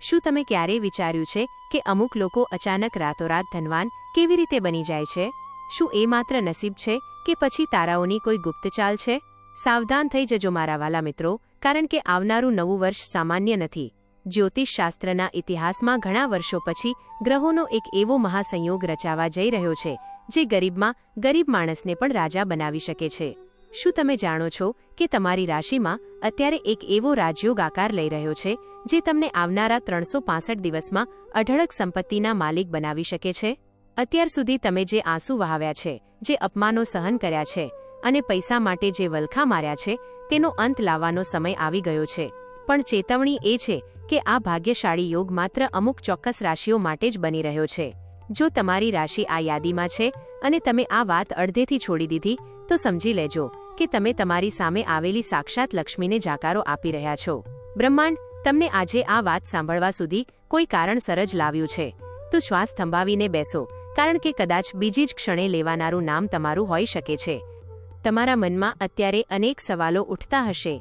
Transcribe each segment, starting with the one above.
શું તમે ક્યારેય વિચાર્યું છે કે અમુક લોકો અચાનક રાતોરાત ધનવાન કેવી રીતે બની જાય છે? શું એ માત્ર નસીબ છે કે પછી તારાઓની કોઈ ગુપ્ત ચાલ છે? સાવધાન થઈ જજો મારા વાલા મિત્રો, કારણ કે આવનારું નવું વર્ષ સામાન્ય નથી. જ્યોતિષશાસ્ત્રના ઇતિહાસમાં ઘણા વર્ષો પછી ગ્રહોનો એક એવો મહાસંયોગ રચાવા જઈ રહ્યો છે, જે ગરીબમાં ગરીબ માણસને પણ રાજા બનાવી શકે છે. શું તમે જાણો છો કે તમારી રાશિમાં અત્યારે એક એવો રાજયોગ આકાર લઈ રહ્યો છે જે તમને આવનારા ત્રણસો દિવસમાં અઢળક સંપત્તિના માલિક બનાવી શકે છે. અત્યાર સુધી તમે જે આંસુ વહાવ્યા છે, જે અપમાનો સહન કર્યા છે અને પૈસા માટે જે વલખા માર્યા છે, તેનો અંત લાવવાનો સમય આવી ગયો છે. પણ ચેતવણી એ છે કે આ ભાગ્યશાળી યોગ માત્ર અમુક ચોક્કસ રાશિઓ માટે જ બની રહ્યો છે. જો તમારી રાશિ આ યાદીમાં છે અને તમે આ વાત અડધેથી છોડી દીધી, તો સમજી લેજો કે તમે તમારી સામે આવેલી સાક્ષાત લક્ષ્મીને જાકારો આપી રહ્યા છો. બ્રહ્માંડ તમને આજે આ વાત સાંભળવા સુધી કોઈ કારણસર જ લાવ્યું છે. તો શ્વાસ થંભાવીને બેસો, કારણ કે કદાચ બીજી જ ક્ષણે લેવાનારું નામ તમારું હોઈ શકે છે. તમારા મનમાં અત્યારે અનેક સવાલો ઉઠતા હશે.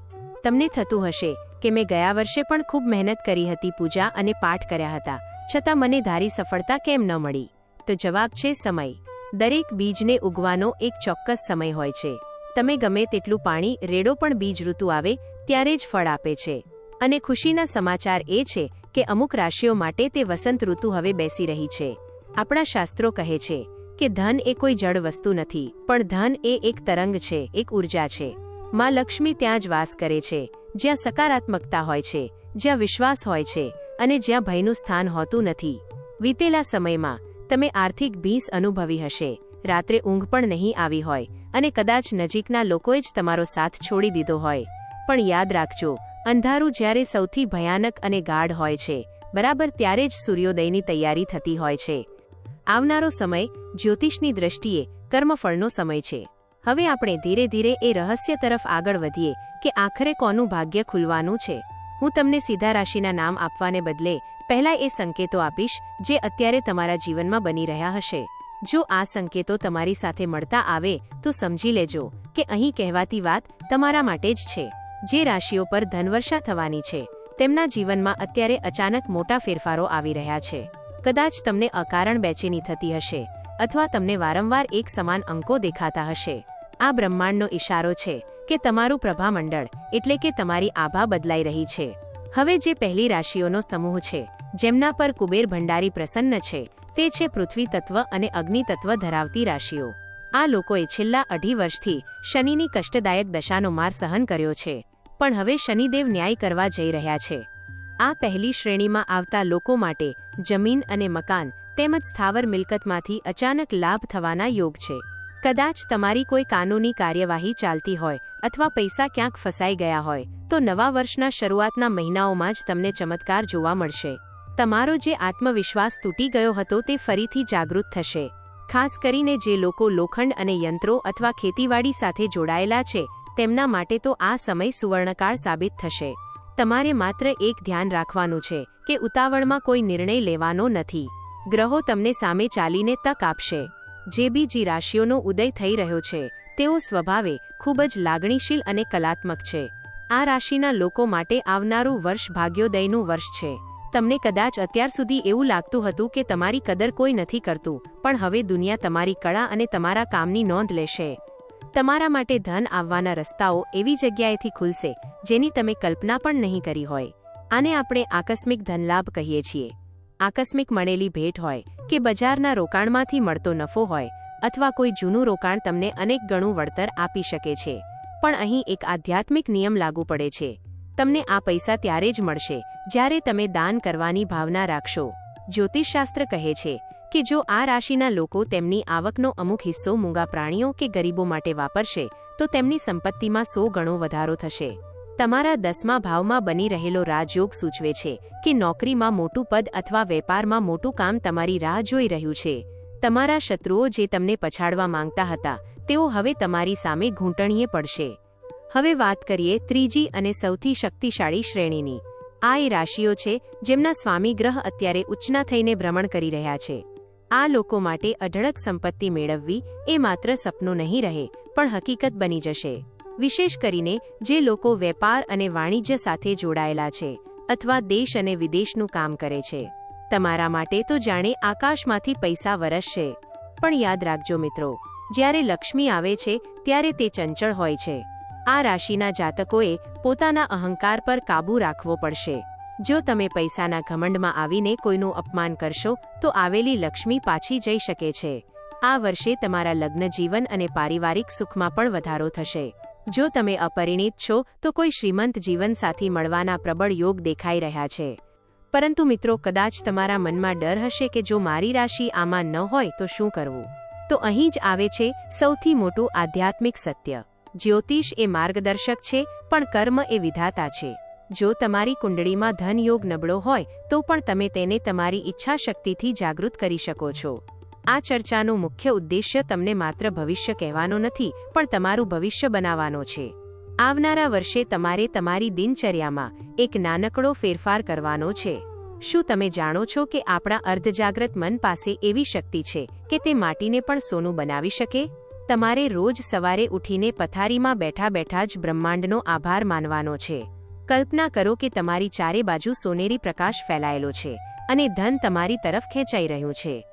તમને થતું હશે કે મેં ગયા વર્ષે પણ ખૂબ મહેનત કરી હતી પૂજા અને પાઠ કર્યા હતા, છતાં મને ધારી સફળતા કેમ ન મળી? તો જવાબ છે સમય. દરેક બીજને ઉગવાનો એક ચોક્કસ સમય હોય છે. તમે ગમે તેટલું પાણી, રેડો પણ બીજ ઋતુ આવે, ત્યારે જ ફળ આપે છે. અને ખુશીના સમાચાર એ છે કે અમુક રાશિઓ માટે તે વસંત ઋતુ હવે બેસી રહી છે. આપણા શાસ્ત્રો કહે છે કે ધન એ કોઈ જળ વસ્તુ નથી, પણ ધન એ એક તરંગ છે, એક ઊર્જા છે. માં લક્ષ્મી ત્યાં જ વાસ કરે છે, જ્યાં સકારાત્મકતા હોય છે, જ્યાં વિશ્વાસ હોય છે અને જ્યાં ભયનું સ્થાન હોતું નથી. વીતેલા સમયમાં તમે આર્થિક ભીસ અનુભવી હશે, રાત્રે ઊંઘ પણ નહીં આવી હોય અને કદાચ નજીકના લોકોએ જ તમારો સાથ છોડી દીધો હોય. પણ યાદ રાખજો અંધારું જ્યારે સૌથી ભયાનક અને ગાઢ હોય છે, બરાબર ત્યારે જ સૂર્યોદયની તૈયારી થતી હોય છે. આવનારો સમય જ્યોતિષની દ્રષ્ટિએ કર્મફળનો સમય છે. હવે આપણે ધીરે ધીરે એ રહસ્ય તરફ આગળ વધીએ કે આખરે કોનું ભાગ્ય ખુલવાનું છે. હું તમને સીધા રાશિના નામ આપવાને બદલે પહેલા એ સંકેતો આપીશ જે અત્યારે તમારા જીવનમાં બની રહ્યા હશે. જો આ સંકેતો તમારી સાથે મળતા આવે તો સમજી લેજો કે અહીં કહેવાતી વાત તમારા માટે જ છે. જે રાશિઓ પર ધનવર્ષા થવાની છે, તેમના જીવનમાં અત્યારે અચાનક મોટા ફેરફારો આવી રહ્યા છે. કદાચ તમને અકારણ બેચેની થતી હશે, અથવા તમને વારંવાર એક સમાન અંકો દેખાતા હશે. આ બ્રહ્માંડનો ઇશારો છે કે તમારું પ્રભામંડળ, એટલે કે તમારી આભા બદલાઈ રહી છે. હવે જે પહેલી રાશિઓનો સમૂહ છે, જેમના પર કુબેર ભંડારી પ્રસન્ન છે, તે છે પૃથ્વી તત્વ અને અગ્નિ તત્વ ધરાવતી રાશિઓ. આ લોકોએ છેલ્લા અઢી વર્ષથી શનિની કષ્ટદાયક દશાનો માર સહન કર્યો છે. પણ હવે શનિદેવ ન્યાય કરવા જઈ રહ્યા છે. આ પહેલી શ્રેણીમાં આવતા લોકો માટે જમીન અને મકાન તેમજ સ્થાવર મિલકતમાંથી અચાનક લાભ થવાના યોગ છે. કદાચ તમારી કોઈ કાનૂની કાર્યવાહી ચાલતી હોય અથવા પૈસા ક્યાંક ફસાઈ ગયા હોય, તો નવા વર્ષના શરૂઆતના મહિનાઓમાં જ તમને ચમત્કાર જોવા મળશે. તમારો જે આત્મવિશ્વાસ તૂટી ગયો હતો તે ફરીથી જાગૃત થશે. ખાસ કરીને જે લોકો લોખંડ અને યંત્રો અથવા ખેતીવાડી સાથે જોડાયેલા છે તેમના માટે તો આ સમય સુવર્ણકાળ સાબિત થશે. તમારે માત્ર એક ધ્યાન રાખવાનું છે કે ઉતાવળમાં કોઈ નિર્ણય લેવાનો નથી. ગ્રહો તમને સામે ચાલીને તક આપશે. જે બીજી રાશિઓનો ઉદય થઈ રહ્યો છે, તેઓ સ્વભાવે ખૂબ જ લાગણીશીલ અને કલાત્મક છે. આ રાશિના લોકો માટે આવનારું વર્ષ ભાગ્યોદયનું વર્ષ છે. તમને કદાચ અત્યાર સુધી એવું લાગતું હતું કે તમારી કદર કોઈ નથી કરતું, પણ હવે દુનિયા તમારી કળા અને તમારા કામની નોંધ લેશે. તમારા માટે ધન આવવાના રસ્તાઓ એવી જગ્યાએથી ખુલશે જેની તમે કલ્પના પણ નહીં કરી હોય. આને આપણે આકસ્મિક ધનલાભ કહીએ છીએ. આકસ્મિક મળેલી ભેટ હોય કે બજારના રોકાણમાંથી મળતો નફો હોય અથવા કોઈ જૂનું રોકાણ તમને અનેક ગણું વળતર આપી શકે છે. પણ અહીં એક આધ્યાત્મિક નિયમ લાગુ પડે છે. તમને આ પૈસા ત્યારે જ મળશે જ્યારે તમે દાન કરવાની ભાવના રાખશો. જ્યોતિષશાસ્ત્ર કહે છે કે જો આ રાશિના લોકો તેમની આવકનો અમુક હિસ્સો મૂંગા પ્રાણીઓ કે ગરીબો માટે વાપરશે, તો તેમની સંપત્તિમાં સો ગણો વધારો થશે. તમારા દસમા ભાવમાં બની રહેલો રાજયોગ સૂચવે છે કે નોકરીમાં મોટું પદ અથવા વેપારમાં મોટું કામ તમારી રાહ જોઈ રહ્યું છે. તમારા શત્રુઓ જે તમને પછાડવા માંગતા હતા, તેઓ હવે તમારી સામે ઘૂંટણીએ પડશે. હવે વાત કરીએ ત્રીજી અને સૌથી શક્તિશાળી શ્રેણીની. આ એ રાશિઓ છે, જેમના સ્વામી ગ્રહ અત્યારે ઉચ્ચના થઈને ભ્રમણ કરી રહ્યા છે. આ લોકો માટે અઢળક સંપત્તિ મેળવવી એ માત્ર સપનું નહીં રહે, પણ હકીકત બની જશે. વિશેષ કરીને, જે લોકો વેપાર અને વાણિજ્ય સાથે જોડાયેલા છે, અથવા દેશ અને વિદેશનું કામ કરે છે. તમારા માટે તો જાણે આકાશમાંથી પૈસા વરસશે. પણ યાદ રાખજો મિત્રો, જ્યારે લક્ષ્મી આવે છે, ત્યારે તે ચંચળ હોય છે. આ રાશિના જાતકોએ પોતાના અહંકાર પર કાબૂ રાખવો પડશે. જો તમે પૈસાના ઘમંડમાં આવીને કોઈનું અપમાન કરશો, તો આવેલી લક્ષ્મી પાછી જઈ શકે છે. આ વર્ષે તમારા લગ્ન જીવન અને પારિવારિક સુખમાં પણ વધારો થશે. જો તમે અપરિણિત છો, તો કોઈ શ્રીમંત જીવનસાથી મળવાના પ્રબળ યોગ દેખાઈ રહ્યા છે. પરંતુ મિત્રો, કદાચ તમારા મનમાં ડર હશે કે જો મારી રાશિ આમાં ન હોય, તો શું કરવું? તો અહીં જ આવે છે સૌથી મોટું આધ્યાત્મિક સત્ય. જ્યોતિષ એ માર્ગદર્શક છે, પણ કર્મ એ વિધાતા છે. જો તમારી કુંડળીમાં ધનયોગ નબળો હોય, તો પણ તમે તેને તમારી ઈચ્છાશક્તિથી જાગૃત કરી શકો છો. આ ચર્ચાનો મુખ્ય ઉદ્દેશ્ય તમને માત્ર ભવિષ્ય કહેવાનો નથી, પણ તમારું ભવિષ્ય બનાવવાનો છે. આવનારા વર્ષે તમારે તમારી દિનચર્યામાં એક નાનકડો ફેરફાર કરવાનો છે. શું તમે જાણો છો કે આપણા અર્ધજાગ્રત મન પાસે એવી શક્તિ છે કે તે માટીને પણ સોનું બનાવી શકે? તમારે રોજ સવારે ઉઠીને પથારીમાં બેઠા બેઠા જ બ્રહ્માંડનો આભાર માનવાનો છે. કલ્પના કરો કે તમારી ચારે બાજુ સોનેરી પ્રકાશ ફેલાયેલો છે અને ધન તમારી તરફ ખેંચાઈ રહ્યું છે.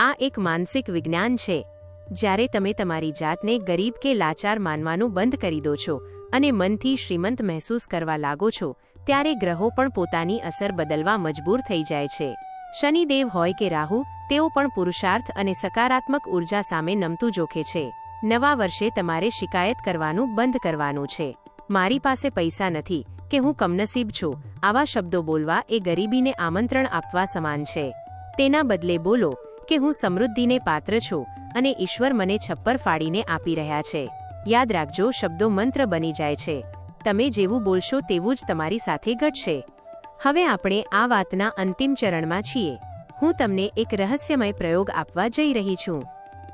આ એક માનસિક વિજ્ઞાન છે. જ્યારે તમે તમારી જાતને ગરીબ કે લાચાર માનવાનું બંધ કરી દો છો અને મનથી શ્રીમંત મહેસૂસ કરવા લાગો છો, ત્યારે ગ્રહો પણ પોતાની અસર બદલવા મજબૂર થઈ જાય છે. શનિદેવ હોય કે રાહુ, તેઓ પણ પુરુષાર્થ અને સકારાત્મક ઊર્જા સામે નમતું જોખે છે. નવા વર્ષે તમારે શિકાયત કરવાનું બંધ કરવાનું છે. મારી પાસે પૈસા નથી કે હું કમનસીબ છું. આવા શબ્દો બોલવા એ ગરીબીને આમંત્રણ આપવા સમાન છે. તેના બદલે બોલો કે હું સમૃદ્ધિને પાત્ર છું અને ઈશ્વર મને છપ્પર ફાડીને આપી રહ્યા છે. યાદ રાખજો, શબ્દો મંત્ર બની જાય છે. તમે જેવું બોલશો તેવું જ તમારી સાથે ઘટશે. હવે આપણે આ વાતના અંતિમ ચરણમાં છીએ. હું તમને એક રહસ્યમય પ્રયોગ આપવા જઈ રહી છું.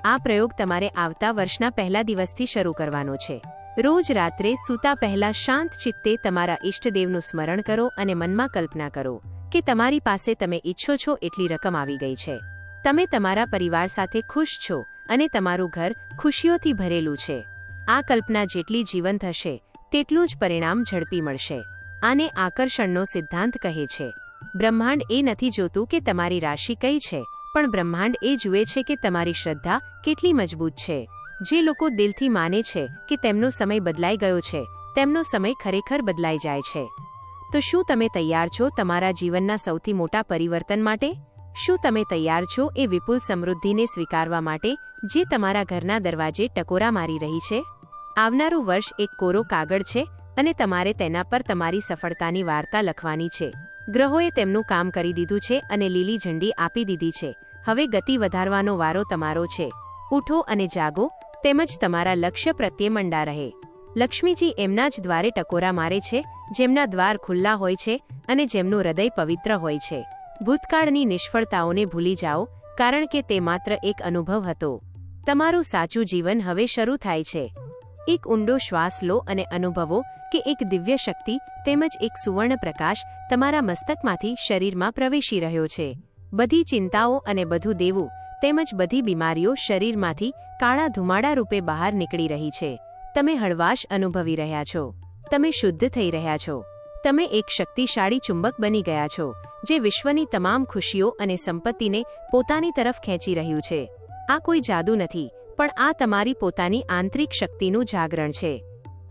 આ પ્રયોગ તમારે આવતા વર્ષના પહેલા દિવસથી શરૂ કરવાનો છે. રોજ રાત્રે સૂતા પહેલા શાંત ચિત્તે તમારા ઇષ્ટદેવનું સ્મરણ કરો અને મનમાં કલ્પના કરો કે તમારી પાસે તમે ઈચ્છો છો એટલી રકમ આવી ગઈ છે. તમે તમારા પરિવાર સાથે ખુશ છો અને તમારું ઘર ખુશીઓથી ભરેલું છે. આ કલ્પના જેટલી જીવંત હશે, તેટલું જ પરિણામ ઝડપી મળશે. આને આકર્ષણનો સિદ્ધાંત કહે છે. બ્રહ્માંડ એ નથી જોતું કે તમારી રાશિ કઈ છે, પણ બ્રહ્માંડ એ જુએ છે કે તમારી શ્રદ્ધા કેટલી મજબૂત છે. જે લોકો દિલથી માને છે કે તેમનો સમય બદલાઈ ગયો છે, તેમનો સમય ખરેખર બદલાઈ જાય છે. તો શું તમે તૈયાર છો તમારા જીવનના સૌથી મોટા પરિવર્તન માટે? શું તમે તૈયાર છો એ વિપુલ સમૃદ્ધિને સ્વીકારવા માટે, જે તમારા ઘરના દરવાજે ટકોરા મારી રહી છે? આવનારું વર્ષ એક કોરો કાગળ છે અને તમારે તેના પર તમારી સફળતાની વાર્તા લખવાની છે. ગ્રહોએ તેમનું કામ કરી દીધું છે અને લીલી ઝંડી આપી દીધી છે. હવે ગતિ વધારવાનો વારો તમારો છે. ઉઠો અને જાગો તેમજ તમારા લક્ષ્ય પ્રત્યે મંડા રહે. લક્ષ્મીજી એમના જ દ્વારે ટકોરા મારે છે, જેમના દ્વાર ખુલ્લા હોય છે અને જેમનું હૃદય પવિત્ર હોય છે. ભૂતકાળની નિષ્ફળતાઓને ભૂલી જાઓ, કારણ કે તે માત્ર એક અનુભવ હતો. તમારું સાચું જીવન હવે શરૂ થાય છે. એક ઊંડો શ્વાસ લો અને અનુભવો કે એક દિવ્ય શક્તિ તેમજ એક સુવર્ણ પ્રકાશ તમારા મસ્તકમાંથી શરીરમાં પ્રવેશી રહ્યો છે. બધી ચિંતાઓ અને બધું દેવું તેમજ બધી બીમારીઓ શરીરમાંથી કાળા ધુમાડા રૂપે બહાર નીકળી રહી છે. તમે હળવાશ અનુભવી રહ્યા છો. તમે શુદ્ધ થઈ રહ્યા છો. તમે એક શક્તિશાળી ચુંબક બની ગયા છો, જે વિશ્વની તમામ ખુશીઓ અને સંપત્તિને પોતાની તરફ ખેંચી રહ્યું છે. આ કોઈ જાદુ નથી, પણ આ તમારી પોતાની આંતરિક શક્તિનું જાગરણ છે.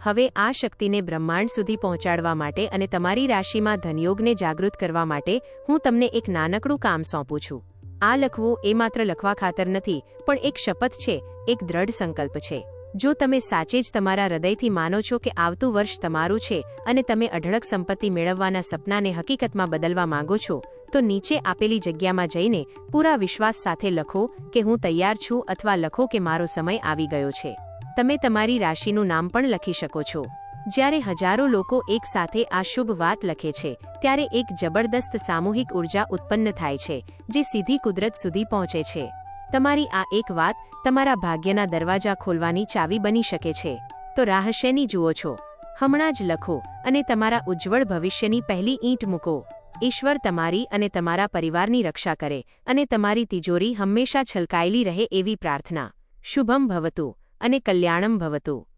હવે આ શક્તિને બ્રહ્માંડ સુધી પહોંચાડવા માટે અને તમારી રાશિમાં ધનયોગને જાગૃત કરવા માટે હું તમને એક નાનકડું કામ સોંપું છું. આ લખવું એ માત્ર લખવા ખાતર નથી, પણ એક શપથ છે, એક દ્રઢ સંકલ્પ છે. જો તમે સાચે જ તમારા હૃદયથી માનો છો કે આવતું વર્ષ તમારું છે અને તમે અઢળક સંપત્તિ મેળવવાના સપનાને હકીકતમાં બદલવા માંગો છો, તો નીચે આપેલી જગ્યામાં જઈને પૂરા વિશ્વાસ સાથે લખો કે હું તૈયાર છું અથવા લખો કે મારો સમય આવી ગયો છે. તમે તમારી રાશિનું નામ પણ લખી શકો છો. જ્યારે હજારો લોકો એકસાથે આ શુભ વાત લખે છે, ત્યારે એક જબરદસ્ત સામૂહિક ઊર્જા ઉત્પન્ન થાય છે, જે સીધી કુદરત સુધી પહોંચે છે. તમારી આ એક વાત તમારા ભાગ્યના દરવાજા ખોલવાની ચાવી બની શકે છે. તો રાહશેની જુઓ છો. હમણાં જ લખો અને તમારા ઉજ્જવળ ભવિષ્યની પહેલી ઈંટ મૂકો. ઈશ્વર તમારી અને તમારા પરિવારની રક્ષા કરે અને તમારી તિજોરી હંમેશા છલકાયેલી રહે એવી પ્રાર્થના. શુભમ ભવતું અને કલ્યાણમ ભવતું.